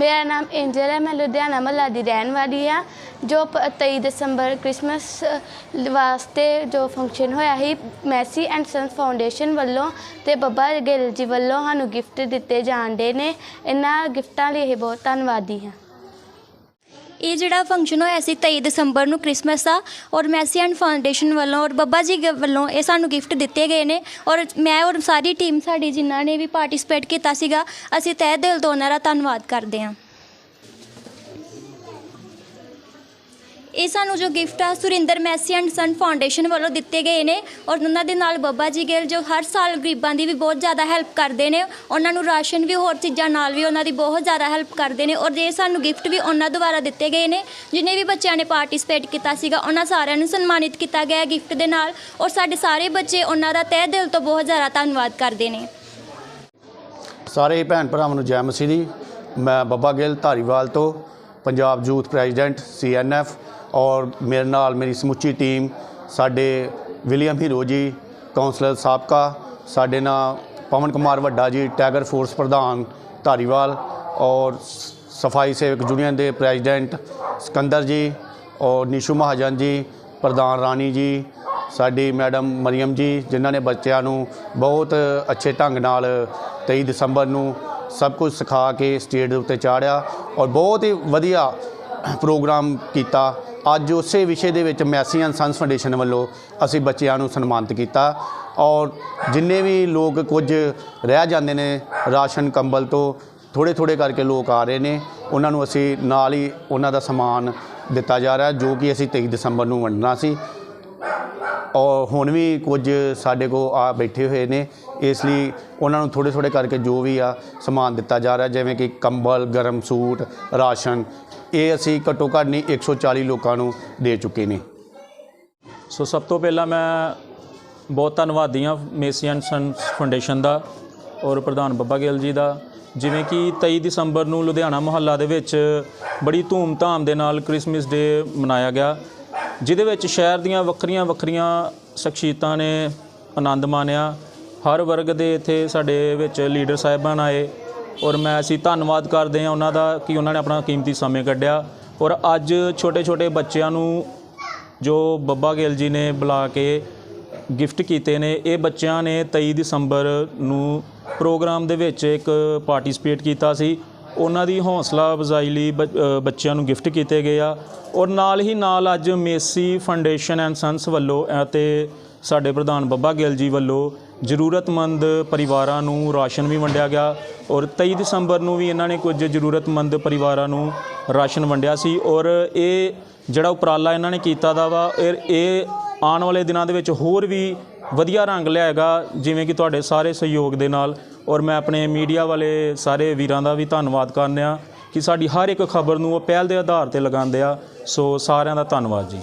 ਮੇਰਾ ਨਾਮ ਏਂਜਲ ਹੈ, ਮੈਂ ਲੁਧਿਆਣਾ ਮਹੱਲਾ ਦੀ ਰਹਿਣ ਵਾਲੀ ਹਾਂ, ਜੋ ਪ- 23 ਦਸੰਬਰ ਕ੍ਰਿਸਮਸ ਵਾਸਤੇ ਜੋ ਫੰਕਸ਼ਨ ਹੋਇਆ ਸੀ, ਮੈਸੀ ਐਂਡ ਸਨ ਫਾਊਂਡੇਸ਼ਨ ਵੱਲੋਂ ਤੇ ਬੱਬਾ ਗਿੱਲ ਜੀ ਵੱਲੋਂ ਸਾਨੂੰ ਗਿਫਟ ਦਿੱਤੇ ਜਾਣ ਡੇ ਨੇ। ਇਹਨਾਂ ਗਿਫਟਾਂ ਲਈ ਇਹ ਬਹੁਤ ਧੰਨਵਾਦੀ ਹਾਂ। ਇਹ ਜਿਹੜਾ ਫੰਕਸ਼ਨ ਹੋਇਆ ਸੀ 23 ਦਸੰਬਰ ਨੂੰ ਕ੍ਰਿਸਮਸ ਦਾ, ਔਰ ਮੈਸੀ ਐਂਡ ਫਾਊਂਡੇਸ਼ਨ ਵੱਲੋਂ ਔਰ ਬੱਬਾ ਜੀ ਗ- ਵੱਲੋਂ ਇਹ ਸਾਨੂੰ ਗਿਫਟ ਦਿੱਤੇ ਗਏ ਨੇ, ਔਰ ਮੈਂ ਔਰ ਸਾਰੀ ਟੀਮ ਸਾਡੀ ਜਿਨ੍ਹਾਂ ਨੇ ਵੀ ਪਾਰਟਿਸਿਪੇਟ ਕੀਤਾ ਸੀਗਾ, ਅਸੀਂ ਤਹਿ ਦਿਲ ਤੋਂ ਉਹਨਾਂ ਦਾ ਧੰਨਵਾਦ ਕਰਦੇ ਹਾਂ। ਇਹ ਸਾਨੂੰ ਜੋ ਗਿਫਟ ਆ, Surinder Massey and son foundation ਵੱਲੋਂ ਦਿੱਤੇ ਗਏ ਨੇ ਔਰ ਉਹਨਾਂ ਦੇ ਨਾਲ ਬੱਬਾ ਜੀ ਗਿੱਲ ਜੋ ਹਰ ਸਾਲ ਗਰੀਬਾਂ ਦੀ ਵੀ ਬਹੁਤ ਜ਼ਿਆਦਾ ਹੈਲਪ ਕਰਦੇ ਨੇ, ਉਹਨਾਂ ਨੂੰ ਰਾਸ਼ਨ ਵੀ ਹੋਰ ਚੀਜ਼ਾਂ ਨਾਲ ਵੀ ਉਹਨਾਂ ਦੀ ਬਹੁਤ ਜ਼ਿਆਦਾ ਹੈਲਪ ਕਰਦੇ ਨੇ ਔਰ ਇਹ ਸਾਨੂੰ ਗਿਫਟ ਵੀ ਉਹਨਾਂ ਦੁਆਰਾ ਦਿੱਤੇ ਗਏ ਨੇ, ਜਿਨੇ ਵੀ ਬੱਚਿਆਂ ਨੇ ਪਾਰਟਿਸਿਪੇਟ ਕੀਤਾ ਸੀਗਾ, ਉਹਨਾਂ ਸਾਰਿਆਂ ਨੂੰ ਸਨਮਾਨਿਤ ਕੀਤਾ ਗਿਆ ਗਿਫਟ ਦੇ ਨਾਲ ਔਰ ਸਾਡੇ ਸਾਰੇ ਬੱਚੇ ਉਹਨਾਂ ਦਾ ਤਹਿ ਦਿਲ ਤੋਂ ਬਹੁਤ ਜ਼ਿਆਦਾ ਧੰਨਵਾਦ ਕਰਦੇ ਨੇ। ਸਾਰੇ ਭੈਣ ਭਰਾਵਾਂ ਨੂੰ ਜੈ ਮਸੀਹ ਦੀ, ਮੈਂ ਬੱਬਾ ਗਿੱਲ ਧਾਰੀਵਾਲ ਤੋਂ ਪੰਜਾਬ ਯੂਥ ਪ੍ਰੈਜ਼ੀਡੈਂਟ ਸੀਐਨਐਫ ਔਰ ਮੇਰੇ ਨਾਲ ਮੇਰੀ ਸਮੁੱਚੀ ਟੀਮ, ਸਾਡੇ ਵਿਲੀਅਮ ਹੀਰੋ ਜੀ ਕਾਉਂਸਲਰ ਸਾਬਕਾ, ਸਾਡੇ ਨਾਲ ਪਵਨ ਕੁਮਾਰ ਵੱਡਾ ਜੀ, ਟੈਗਰ ਫੋਰਸ ਪ੍ਰਧਾਨ ਧਾਰੀਵਾਲ ਔਰ ਸ- ਸਫ਼ਾਈ ਸੇਵਕ ਯੂਨੀਅਨ ਦੇ ਪ੍ਰੈਜ਼ੀਡੈਂਟ ਸਿਕੰਦਰ ਜੀ ਔਰ ਨਿਸ਼ੂ ਮਹਾਜਨ ਜੀ, ਪ੍ਰਧਾਨ ਰਾਣੀ ਜੀ, ਸਾਡੀ ਮੈਡਮ ਮਰੀਮ ਜੀ, ਜਿਨ੍ਹਾਂ ਨੇ ਬੱਚਿਆਂ ਨੂੰ ਬਹੁਤ ਅੱਛੇ ਢੰਗ ਨਾਲ 23 ਦਸੰਬਰ ਨੂੰ ਸਭ ਕੁਝ ਸਿਖਾ ਕੇ ਸਟੇਜ ਦੇ ਉੱਤੇ ਚਾੜਿਆ ਔਰ ਬਹੁਤ ਹੀ ਵਧੀਆ ਪ੍ਰੋਗਰਾਮ ਕੀਤਾ। ਅੱਜ ਉਸੇ ਵਿਸ਼ੇ ਦੇ ਵਿੱਚ ਮੈਸੀ ਐਂਡ ਸੰਸ ਫਾਊਂਡੇਸ਼ਨ ਵੱਲੋਂ ਅਸੀਂ ਬੱਚਿਆਂ ਨੂੰ ਸਨਮਾਨਿਤ ਕੀਤਾ। ਔਰ ਜਿੰਨੇ ਵੀ ਲੋਕ ਕੁਝ ਰਹਿ ਜਾਂਦੇ ਨੇ ਰਾਸ਼ਨ ਕੰਬਲ ਤੋਂ ਥੋੜੇ ਥੋੜੇ ਕਰਕੇ ਲੋਕ ਆ ਰਹੇ ਨੇ, ਉਹਨਾਂ ਨੂੰ ਅਸੀਂ ਨਾਲ ਹੀ ਉਹਨਾਂ ਦਾ ਸਮਾਨ ਦਿੱਤਾ ਜਾ ਰਿਹਾ, ਜੋ ਕਿ ਅਸੀਂ 23 ਦਸੰਬਰ ਨੂੰ ਵੰਡਣਾ ਸੀ। ਔਰ ਹੁਣ ਵੀ ਕੁਝ ਸਾਡੇ ਕੋਲ ਆ ਬੈਠੇ ਹੋਏ ਨੇ, ਇਸ ਲਈ ਉਹਨਾਂ ਨੂੰ ਥੋੜੇ ਥੋੜੇ ਕਰਕੇ ਜੋ ਵੀ ਆ ਸਮਾਨ ਦਿੱਤਾ ਜਾ ਰਿਹਾ, ਜਿਵੇਂ ਕਿ ਕੰਬਲ, ਗਰਮ ਸੂਟ, ਰਾਸ਼ਨ, ਇਹ ਅਸੀਂ ਘੱਟੋ ਘੱਟ ਨਹੀਂ 140 ਲੋਕਾਂ ਨੂੰ ਦੇ ਚੁੱਕੇ ਨੇ। ਸੋ ਸਭ ਤੋਂ ਪਹਿਲਾਂ ਮੈਂ ਬਹੁਤ ਧੰਨਵਾਦੀ ਹਾਂ ਮੇਸੀ ਐਂਡ ਸਨਸ ਫਾਊਂਡੇਸ਼ਨ ਦਾ ਔਰ ਪ੍ਰਧਾਨ ਬੱਬਾ ਗਿੱਲ ਜੀ ਦਾ, ਜਿਵੇਂ ਕਿ 23 ਦਸੰਬਰ ਨੂੰ ਲੁਧਿਆਣਾ ਮੁਹੱਲਾ ਦੇ ਵਿੱਚ ਬੜੀ ਧੂਮ-ਧਾਮ ਦੇ ਨਾਲ ਕ੍ਰਿਸਮਸ ਡੇ ਮਨਾਇਆ ਗਿਆ। ਜਿਹਦੇ ਵਿੱਚ ਸ਼ਹਿਰ ਦੀਆਂ ਵੱਖਰੀਆਂ ਵੱਖਰੀਆਂ ਸ਼ਖਸੀਅਤਾਂ ਨੇ ਆਨੰਦ ਮਾਣਿਆ। ਹਰ ਵਰਗ ਦੇ ਇੱਥੇ ਸਾਡੇ ਵਿੱਚ ਲੀਡਰ ਸਾਹਿਬਾਨ ਆਏ ਔਰ ਮੈਂ ਅਸੀਂ ਧੰਨਵਾਦ ਕਰਦੇ ਹਾਂ ਉਹਨਾਂ ਦਾ ਕਿ ਉਹਨਾਂ ਨੇ ਆਪਣਾ ਕੀਮਤੀ ਸਮੇਂ ਕੱਢਿਆ। ਔਰ ਅੱਜ ਛੋਟੇ-ਛੋਟੇ ਬੱਚਿਆਂ ਨੂੰ ਜੋ ਬੱਬਾ ਗਿੱਲ ਜੀ ਨੇ ਬੁਲਾ ਕੇ ਗਿਫਟ ਕੀਤੇ ਨੇ, ਇਹ ਬੱਚਿਆਂ ਨੇ 23 ਦਸੰਬਰ ਨੂੰ ਪ੍ਰੋਗਰਾਮ ਦੇ ਵਿੱਚ ਇੱਕ ਪਾਰਟਿਸਿਪੇਟ ਕੀਤਾ ਸੀ। ਉਹਨਾਂ ਦੀ ਹੌਸਲਾ ਅਫਜ਼ਾਈ ਲਈ ਬ- ਬੱਚਿਆਂ ਨੂੰ ਗਿਫਟ ਕੀਤੇ ਗਏ ਆ। ਔਰ ਨਾਲ ਹੀ ਨਾਲ ਅੱਜ ਮੇਸੀ ਫਾਊਂਡੇਸ਼ਨ ਐਂਡ ਸੰਸ ਵੱਲੋਂ ਅਤੇ ਸਾਡੇ ਪ੍ਰਧਾਨ ਬੱਬਾ ਗਿੱਲ ਜੀ ਵੱਲੋਂ ਜ਼ਰੂਰਤਮੰਦ ਪਰਿਵਾਰਾਂ ਨੂੰ ਰਾਸ਼ਨ ਵੀ ਵੰਡਿਆ ਗਿਆ। ਔਰ 23 ਦਸੰਬਰ ਨੂੰ ਵੀ ਇਹਨਾਂ ਨੇ ਕੁਝ ਜ਼ਰੂਰਤਮੰਦ ਪਰਿਵਾਰਾਂ ਨੂੰ ਰਾਸ਼ਨ ਵੰਡਿਆ ਸੀ। ਔਰ ਇਹ ਜਿਹੜਾ ਉਪਰਾਲਾ ਇਹਨਾਂ ਨੇ ਕੀਤਾ ਦਾ ਵਾ ਇਹ ਆਉਣ ਵਾਲੇ ਦਿਨਾਂ ਦੇ ਵਿੱਚ ਹੋਰ ਵੀ ਵਧੀਆ ਰੰਗ ਲਿਆਏਗਾ, ਜਿਵੇਂ ਕਿ ਤੁਹਾਡੇ ਸਾਰੇ ਸਹਿਯੋਗ ਦੇ ਨਾਲ। ਔਰ ਮੈਂ ਆਪਣੇ ਮੀਡੀਆ ਵਾਲੇ ਸਾਰੇ ਵੀਰਾਂ ਦਾ ਵੀ ਧੰਨਵਾਦ ਕਰਨਿਆ ਕਿ ਸਾਡੀ ਹਰ ਇੱਕ ਖਬਰ ਨੂੰ ਉਹ ਪਹਿਲ ਦੇ ਆਧਾਰ ਤੇ ਲਗਾਉਂਦੇ ਆ। ਸੋ ਸਾਰਿਆਂ ਦਾ ਧੰਨਵਾਦ ਜੀ।